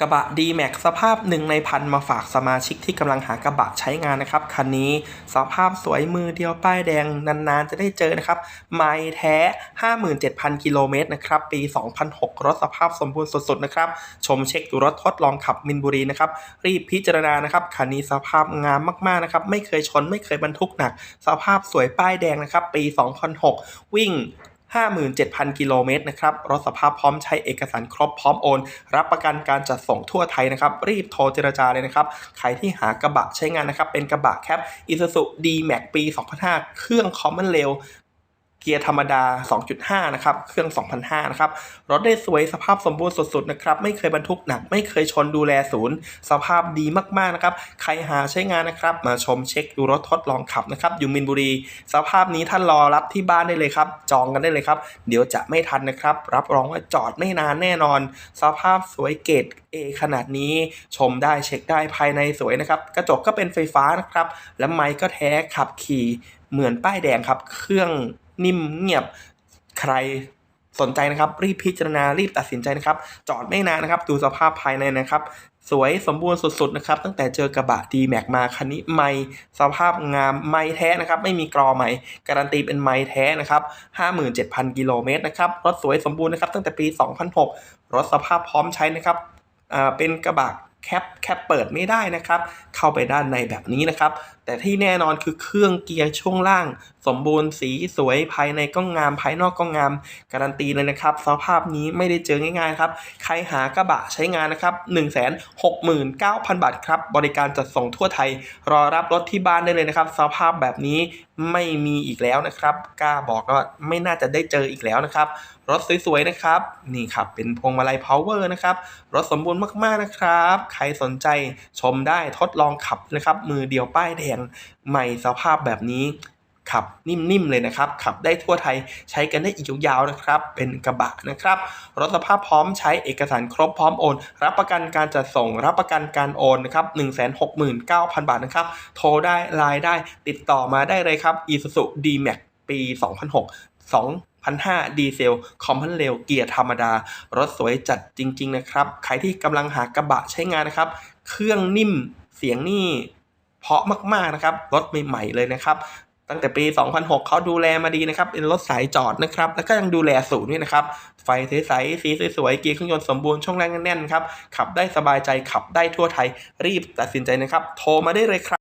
กระบะ D-Max สภาพหนึ่งในพันมาฝากสมาชิกที่กำลังหากระบะใช้งานนะครับ คันนี้สภาพสวยมือเดียวป้ายแดงนานๆ จะได้เจอนะครับ ไม่แท้ 57,000 กิโลเมตรนะครับ ปี 2006 รถสภาพสมบูรณ์สุดๆ นะครับ ชมเช็คดูรถทดลองขับมินบุรีนะครับ รีบพิจารณานะครับ คันนี้สภาพงามมากๆ นะครับ ไม่เคยชนไม่เคยบรรทุกหนัก สภาพสวยป้ายแดงนะครับ ปี 2006 วิ่ง 57,000 กิโลเมตรนะครับ รถสภาพพร้อมใช้เอกสารครบพร้อมโอน รับประกันการจัดส่งทั่วไทยนะครับ รีบโทรเจรจาเลยนะครับ ใครที่หากระบะใช้งานนะครับ เป็นกระบะแคป Isuzu D-Max ปี 2005 เครื่อง Common Rail เกียร์ธรรมดา 2.5 นะครับ เครื่อง 2005 นะครับ รถได้สวยสภาพสมบูรณ์สุดๆ นะครับ ไม่เคยบรรทุกหนัก ไม่เคยชนดูแลศูนย์ สภาพดีมากๆ นะครับ ใครหาใช้งานนะครับ มาชมเช็คดูรถทดลองขับนะครับ อยู่มินบุรี สภาพนี้ท่านรอรับที่บ้านได้เลยครับ จองกันได้เลยครับ เดี๋ยวจะไม่ทันนะครับ รับรองว่าจอดไม่นานแน่นอน สภาพสวยเกรด A ขนาดนี้ ชมได้เช็คได้ภายในสวยนะครับ กระจกก็เป็นไฟฟ้านะครับ และไมค์ก็แท้ขับขี่เหมือนป้ายแดงครับ เครื่อง นิ่มเงียบใครสนใจนะครับ รีบพิจารณารีบตัดสินใจนะครับ จอดไม่นานนะครับ ดูสภาพภายในนะครับ สวยสมบูรณ์สุดๆนะครับ ตั้งแต่เจอกระบะ D Max มาคันนี้ไม่สภาพงามไม่แท้นะครับ ไม่มีกรอใหม่ การันตีเป็นไม้แท้นะครับ 57,000 กิโลเมตรนะครับ รถสวยสมบูรณ์นะครับ ตั้งแต่ปี 2006 รถสภาพพร้อมใช้นะครับอ่าเป็นกระบะ แคปแคปเปิดไม่ได้นะครับ เข้าไปด้านในแบบนี้นะครับ แต่ที่แน่นอนคือเครื่องเกียร์ช่วงล่าง สมบูรณ์สีสวยภายในก็งาม ภายนอกก็งาม การันตีเลยนะครับ สภาพนี้ไม่ได้เจอง่ายๆครับ ใครหากระบะใช้งานนะครับ 169,000 บาทครับ บริการจัดส่งทั่วไทย รอรับรถที่บ้านได้เลยนะครับ สภาพแบบนี้ไม่มีอีกแล้วนะครับกล้าบอกว่าไม่น่าจะได้เจออีกแล้วนะครับ รถสวยๆนะครับ นี่ครับเป็นพวงมาลัย power นะครับ รถสมบูรณ์มากๆนะครับใครสนใจชมได้ทดลองขับนะครับ มือเดียวป้ายแดงใหม่สภาพแบบนี้ขับนิ่มๆเลยนะครับ ขับได้ทั่วไทยใช้กันได้อีกยาวๆนะครับ เป็นกระบะนะครับ รถสภาพพร้อมใช้เอกสารครบพร้อมโอน รับประกันการจัดส่ง รับประกันการโอนนะครับ169,000บาทนะครับ โทรได้ไลน์ได้ติดต่อมาได้เลยครับ Isuzu D-Max ปี 2006 2005ดีเซล คอมพันเรลเกียร์ธรรมดา รถสวยจัดจริง ๆ นะครับ ใครที่กำลังหากระบะใช้งานนะครับ เครื่องนิ่ม เสียงนี่เพาะมากๆนะครับ รถใหม่ๆเลยนะครับ ตั้งแต่ปี 2006 เขาดูแลมาดีนะครับ เป็นรถสายจอดนะครับ แล้วก็ยังดูแลศูนย์ด้วยนะครับ ไฟใสๆสีสวยๆ เกียร์เครื่องยนต์สมบูรณ์ ช่องแรงแน่นๆครับ ขับได้สบายใจ ขับได้ทั่วไทย รีบตัดสินใจนะครับ โทรมาได้เลยครับ